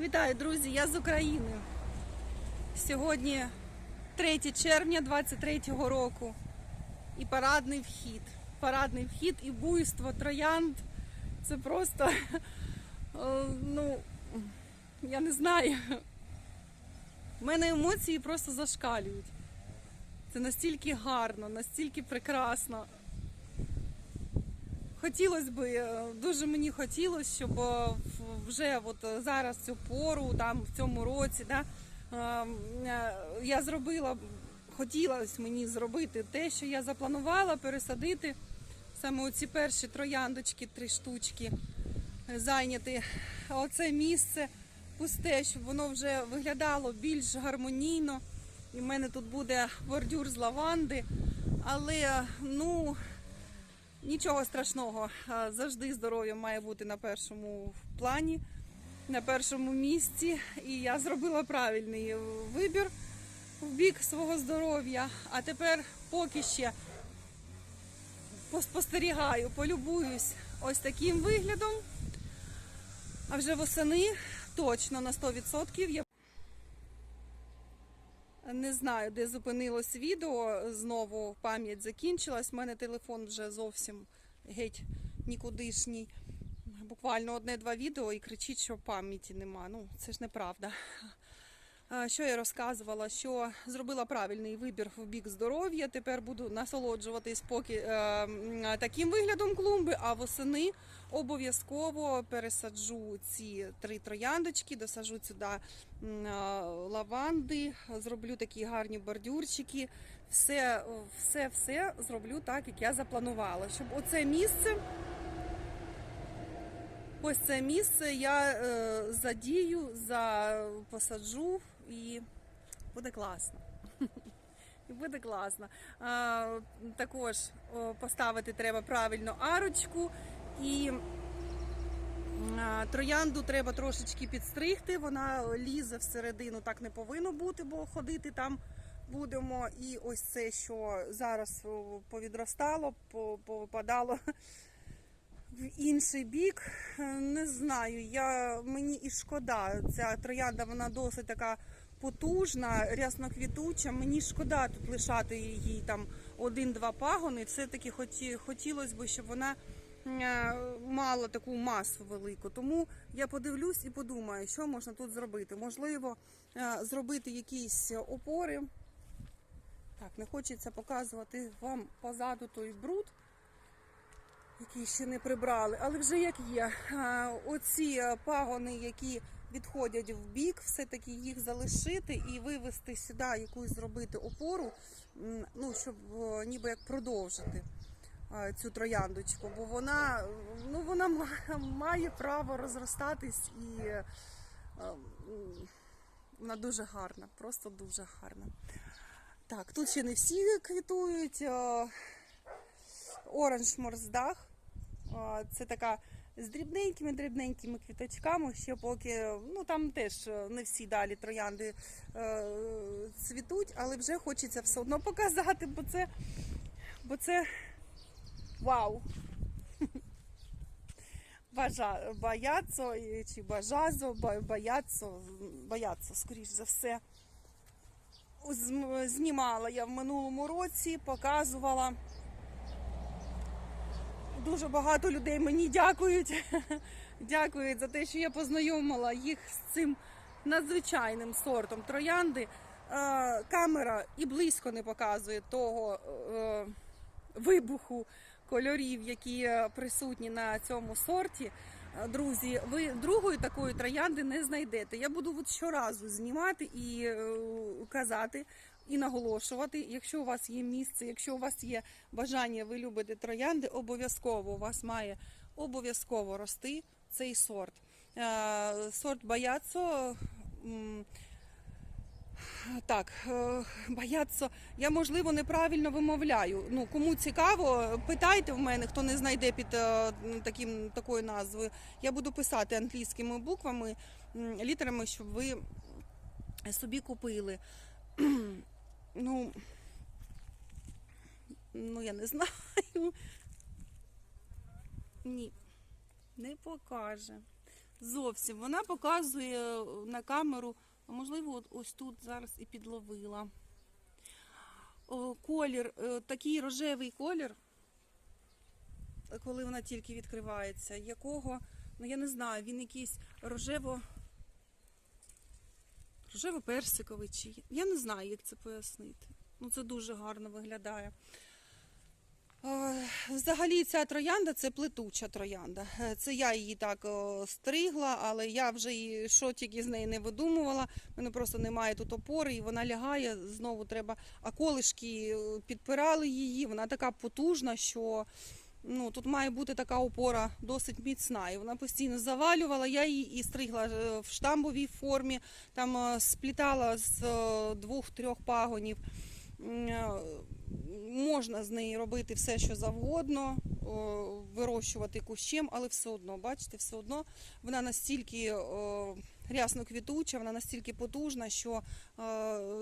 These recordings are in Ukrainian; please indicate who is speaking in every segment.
Speaker 1: Вітаю, друзі! Я з України. Сьогодні 3 червня 23-го року. І парадний вхід. Парадний вхід і буйство троянд. Це просто, е, ну, я не знаю. У мене емоції просто зашкалюють. Це настільки гарно, настільки прекрасно. Хотілося б, е, дуже мені хотілося, щоб е, вже от е, зараз цю пору, там в цьому році, да, е, е, я зробила, хотілося мені зробити те, що я запланувала, пересадити саме оці перші трояндочки, три штучки, зайняти оце місце пусте, щоб воно вже виглядало більш гармонійно. І в мене тут буде бордюр з лаванди. Але ну нічого страшного. Завжди здоров'я має бути на першому плані, на першому місці. І я зробила правильний вибір в бік свого здоров'я. А тепер поки ще поспостерігаю, полюбуюсь ось таким виглядом. А вже восени точно на 100% я не знаю, де зупинилось відео. Знову пам'ять закінчилась. У мене телефон вже зовсім геть нікудишній. Буквально одне-два відео і кричить, що пам'яті нема. Ну, це ж неправда. Що я розказувала? Що зробила правильний вибір в бік здоров'я. Тепер буду насолоджуватись поки е, таким виглядом клумби, а восени обов'язково пересаджу ці три трояндочки, досаджу сюди е, лаванди, зроблю такі гарні бордюрчики. Все, все зроблю так, як я запланувала. Щоб оце місце. Ось це місце я е, задію, за посаджу і буде класно. І буде класно. Також поставити треба правильно арочку і троянду треба трошечки підстригти. Вона лізе всередину, так не повинно бути, бо ходити там будемо. І ось це, що зараз повідростало, по- повипадало в інший бік. Е, Не знаю, я, мені і шкода. Ця троянда вона досить така потужна, рясноквітуча. Мені шкода тут лишати їй там один-два пагони. Все-таки хотілося б, щоб вона е, мала таку масу велику. Тому я подивлюсь і подумаю, що можна тут зробити. Можливо, е, зробити якісь опори. Так, не хочеться показувати вам позаду той бруд які ще не прибрали, але вже як є. Оці е, пагони, які відходять в бік, все-таки їх залишити і вивести сюди якусь зробити опору, ну, щоб е, ніби як продовжити е, цю трояндочку, бо вона, ну, вона має право розростатись і е, вона дуже гарна, просто дуже гарна. Так, тут ще не всі квітують. Оранж морздах. Це така з дрібненькими-дрібненькими квіточками, ще поки ну там теж е, не всі далі троянди е, цвітуть, але вже хочеться все одно показати, бо це, бо це вау! Бажа, баяцо чи бажазо, ба- баяцо, баяцо, скоріш за все. Знімала я в минулому році, показувала. Дуже багато людей мені дякують. Дякують за те, що я познайомила їх з цим надзвичайним сортом троянди. Е, Камера і близько не показує того е, вибуху кольорів, які присутні на цьому сорті. Е, Друзі, ви другої такої троянди не знайдете. Я буду от щоразу знімати і казати, і наголошувати. Якщо у вас є місце, якщо у вас є бажання, ви любите троянди, обов'язково у вас має обов'язково рости цей сорт. Е, Сорт Баяцо. Так, е, Баяцо, я можливо неправильно вимовляю. Ну, кому цікаво, питайте в мене, хто не знайде під е, таким, такою назвою. Я буду писати англійськими буквами, літерами, щоб ви собі купили. Ну, ну я не знаю. Ні, не покаже. Зовсім. Вона показує на камеру, а можливо, от ось тут зараз і підловила. О, колір, е, такий рожевий колір, коли вона тільки відкривається, якого, ну я не знаю, він якийсь рожево. Рожево-персиковий чи я не знаю, як це пояснити. Ну, це дуже гарно виглядає. Е, Взагалі ця троянда це плетуча троянда. Е, Це я її так стригла, але я вже і що тільки з неї не видумувала. У мене просто немає тут опори, і вона лягає. Знову треба. А колишки е, підпирали її. Вона така потужна, що ну, тут має бути така опора досить міцна. І вона постійно завалювала. Я її і стригла е, в штамбовій формі, там е, сплітала з е, двох-трьох пагонів. Можна з неї робити все, що завгодно, вирощувати кущем, але все одно, бачите, все одно вона настільки рясно квітуча, вона настільки потужна, що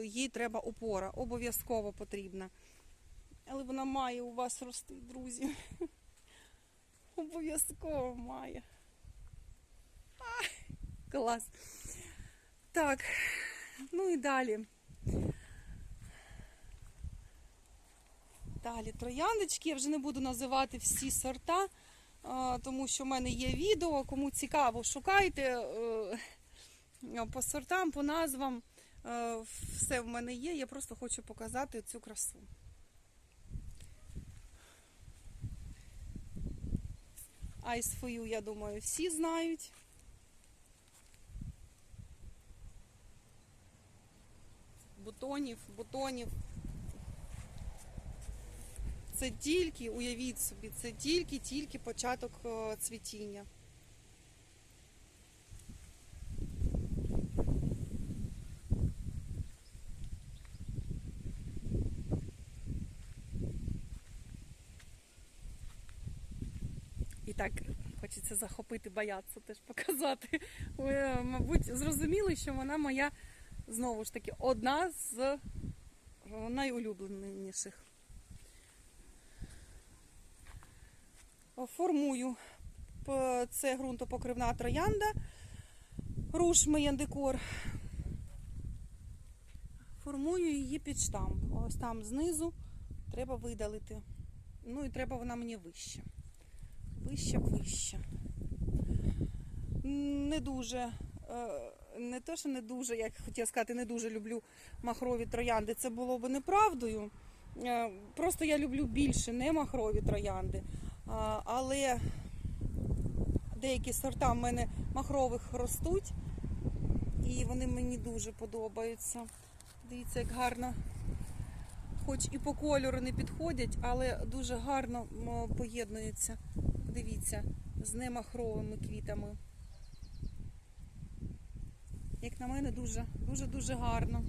Speaker 1: їй треба опора, обов'язково потрібна. Але вона має у вас рости, друзі. Обов'язково має. Ай, клас. Так, ну і далі. Далі трояндочки. Я вже не буду називати всі сорта, тому що в мене є відео. Кому цікаво, шукайте е, по сортам, по назвам. Е, Все в мене є. Я просто хочу показати цю красу. Ice for you, я думаю, всі знають. Бутонів, бутонів. Це тільки, уявіть собі, це тільки-тільки початок е, цвітіння. І так хочеться захопити, бояться теж показати. Е, мабуть, зрозуміли, що вона моя знову ж таки одна з е, найулюбленіших. Формую це ґрунтопокривна троянда, руш Меяндекор. Формую її під штамп. Ось там знизу треба видалити. Ну і треба вона мені вище. Вище, вище. Не дуже, е, не те, що не дуже, як хотіла сказати, не дуже люблю махрові троянди. Це було б неправдою. Е, Просто я люблю більше не махрові троянди. Але деякі сорта в мене махрових ростуть, і вони мені дуже подобаються. Дивіться, як гарно, хоч і по кольору не підходять, але дуже гарно поєднуються. Дивіться, з немахровими квітами. Як на мене, дуже, дуже, дуже гарно.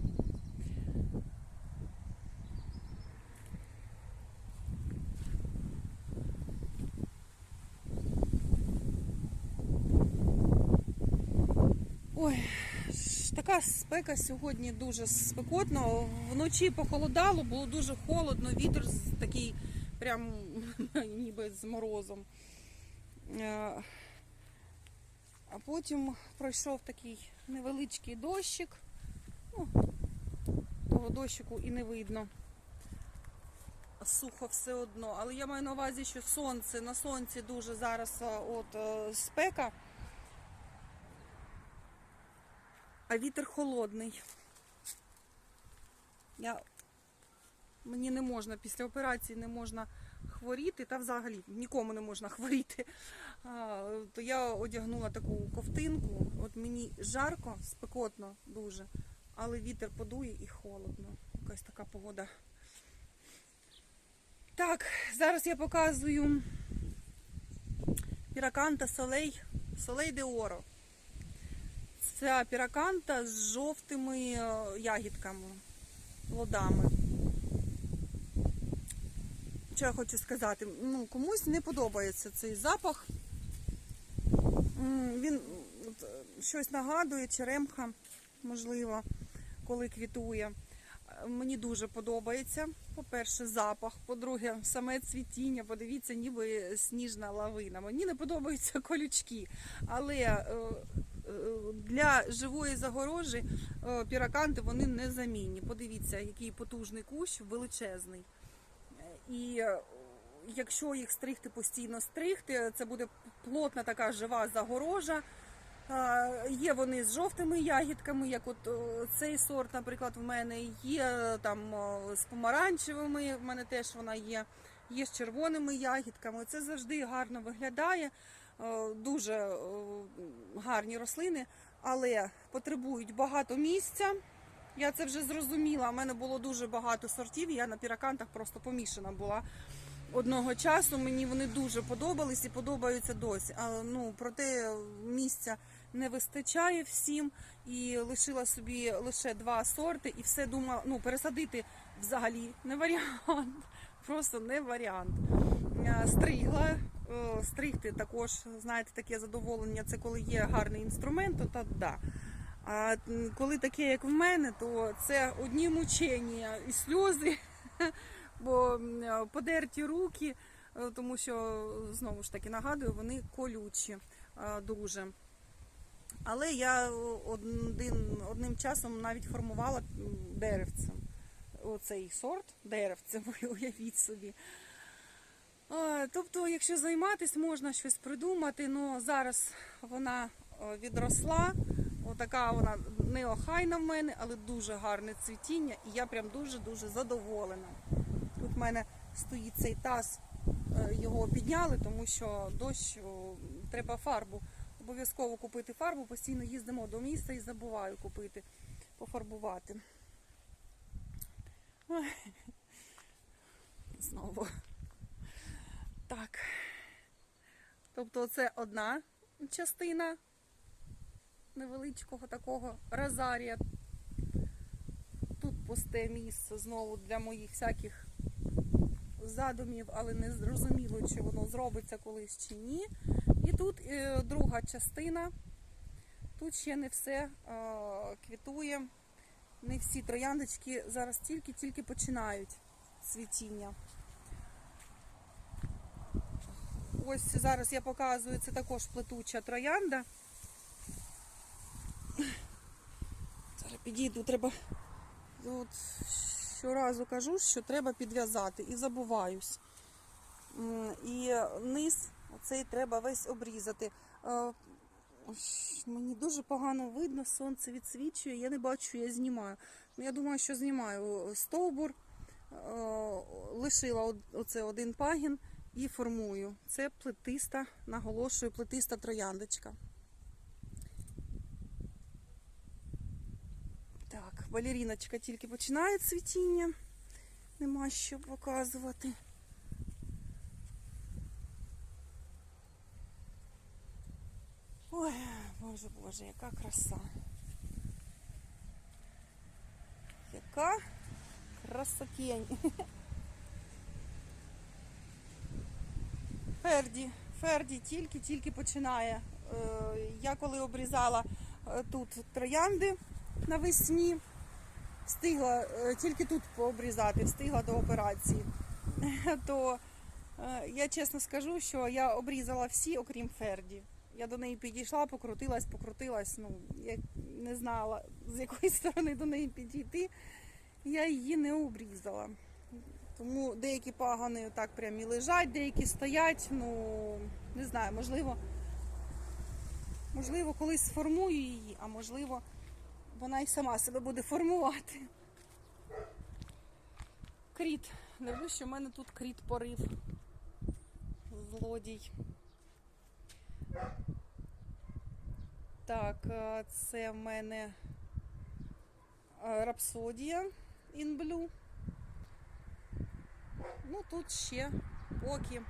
Speaker 1: Ой, така спека сьогодні дуже спекотно. Вночі похолодало, було дуже холодно, вітер такий прям ніби з морозом. Е, А потім пройшов такий невеличкий дощик. Ну, того дощику і не видно. Сухо все одно. Але я маю на увазі, що сонце на сонці дуже зараз от е, спека. А вітер холодний. Я... Мені не можна після операції не можна хворіти, та взагалі нікому не можна хворіти. То я одягнула таку ковтинку. От мені жарко, спекотно дуже, але вітер подує і холодно. Якась така погода. Так, зараз я показую піраканта солей, солей де оро. Це піраканта з жовтими е, ягідками, плодами. Що я хочу сказати? Ну, комусь не подобається цей запах. Він от, щось нагадує, черемха, можливо, коли квітує. мені дуже подобається. По-перше, запах, по-друге, саме цвітіння. Подивіться, ніби сніжна лавина. Мені не подобаються колючки, але е, е, для живої загорожі е, піраканти вони незамінні. Подивіться, який потужний кущ, величезний. Е, І е, якщо їх стригти постійно стригти, це буде плотна така жива загорожа. Є вони з жовтими ягідками, як от цей сорт, наприклад, в мене є е, там з помаранчевими, в мене теж вона є, є з червоними ягідками. Це завжди гарно виглядає, Е, дуже е, гарні рослини, але потребують багато місця. Я це вже зрозуміла. У мене було дуже багато сортів, я на піракантах просто помішана була одного часу. Мені вони дуже подобались і подобаються досі. А, ну, проте місця не вистачає всім. І лишила собі лише два сорти, і все думала, ну, пересадити взагалі не варіант. Просто не варіант. Стригла. Стригти також, знаєте, таке задоволення. Це коли є гарний інструмент, то та. А коли таке, як в мене, то це одні мучення і сльози, бо е, подерті руки, е, тому що знову ж таки нагадую, вони колючі е, дуже. Але я один, одним часом навіть формувала деревцем. Оцей сорт деревцем, уявіть собі. Тобто, якщо займатися, можна щось придумати. Ну зараз вона е, відросла. Отака вона неохайна в мене, але дуже гарне цвітіння, і я прям дуже-дуже задоволена. Тут в мене стоїть цей таз, е, його підняли, тому що дощ треба фарбу. Обов'язково купити фарбу, постійно їздимо до міста і забуваю купити, пофарбувати. Знову. Так. Тобто це одна частина невеличкого такого розарія. Тут пусте місце знову для моїх всяких задумів, але не зрозуміло, чи воно зробиться колись чи ні. І тут е, друга частина. Тут ще не все е, квітує. Не всі трояндочки зараз тільки-тільки починають цвітіння. Ось зараз я показую, це також плетуча троянда. Зараз підійду, треба. От щоразу кажу, що треба підв'язати і забуваюсь. І низ оцей треба весь обрізати. Мені дуже погано видно, сонце відсвічує, я не бачу, я знімаю. Ну, я думаю, що знімаю стовбур, лишила оце один пагін і формую. Це плетиста, наголошую, плетиста трояндочка. Так, балеріночка тільки починає цвітіння. Нема що показувати. Ой, боже, боже, яка краса. Яка красотень. Ферді, Ферді тільки-тільки починає. Е, Я коли обрізала е, тут троянди навесні, встигла е, тільки тут пообрізати, встигла до операції. То е, я чесно скажу, що я обрізала всі, окрім Ферді. Я до неї підійшла, покрутилась, покрутилась. Ну, я не знала, з якої сторони до неї підійти. Я її не обрізала. Тому деякі пагани так прям і лежать, деякі стоять. Ну, не знаю, можливо, можливо, колись сформую її, а можливо, вона й сама себе буде формувати. Кріт. Дивлюсь, що в мене тут кріт порив. Злодій. Так, е, це в мене е, рапсодія blue. Ну тут ще поки,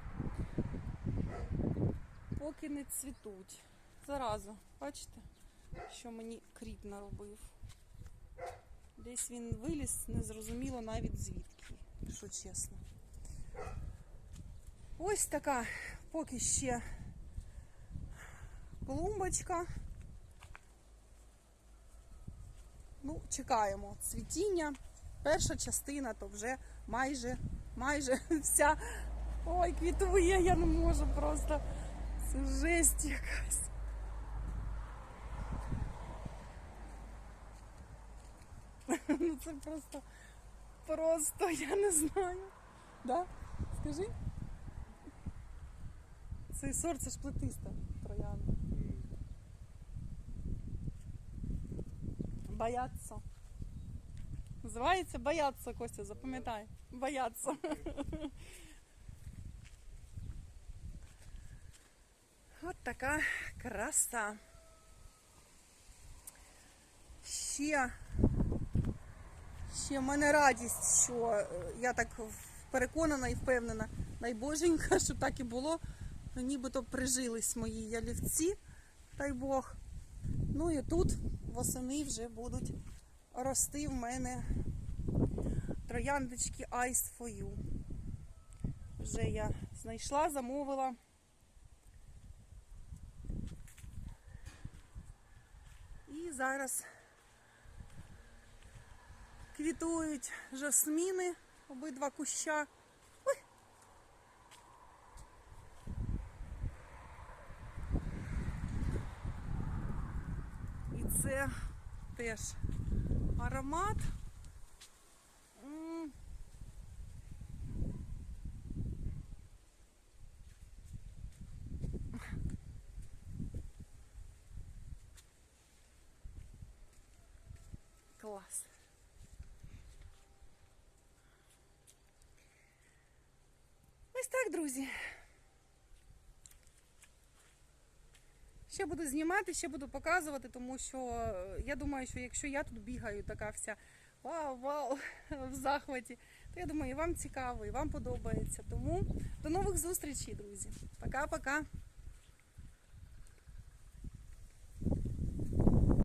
Speaker 1: поки не цвітуть. Зараза, бачите, що мені кріт наробив. Десь він виліз, незрозуміло навіть звідки, якщо чесно. Ось така поки ще клумбочка. Ну, чекаємо цвітіння. перша частина, то вже майже, майже вся. Ой, квітує, я не можу просто. Це жесть якась. Ну це просто, просто я не знаю. Да? Скажи? Цей сорт це ж плетиста троянда. Бояться. Називається бояться, Костя, запам'ятай. Бояться. От така краса. Ще, ще в мене радість, що е, я так переконана і впевнена, найбоженька, що так і було. Нібито прижились мої ялівці, дай Бог. Ну і тут восени вже будуть рости в мене трояндочки Ice for You. Вже я знайшла, замовила. І зараз квітують жасміни, обидва куща. Ой. І це теж аромат. Клас. Ось так, друзі. Ще буду знімати, ще буду показувати, тому що е, я думаю, що якщо я тут бігаю, така вся вау, вау, в захваті, то я думаю, і вам цікаво, і вам подобається. Тому до нових зустрічей, друзі. Пока-пока.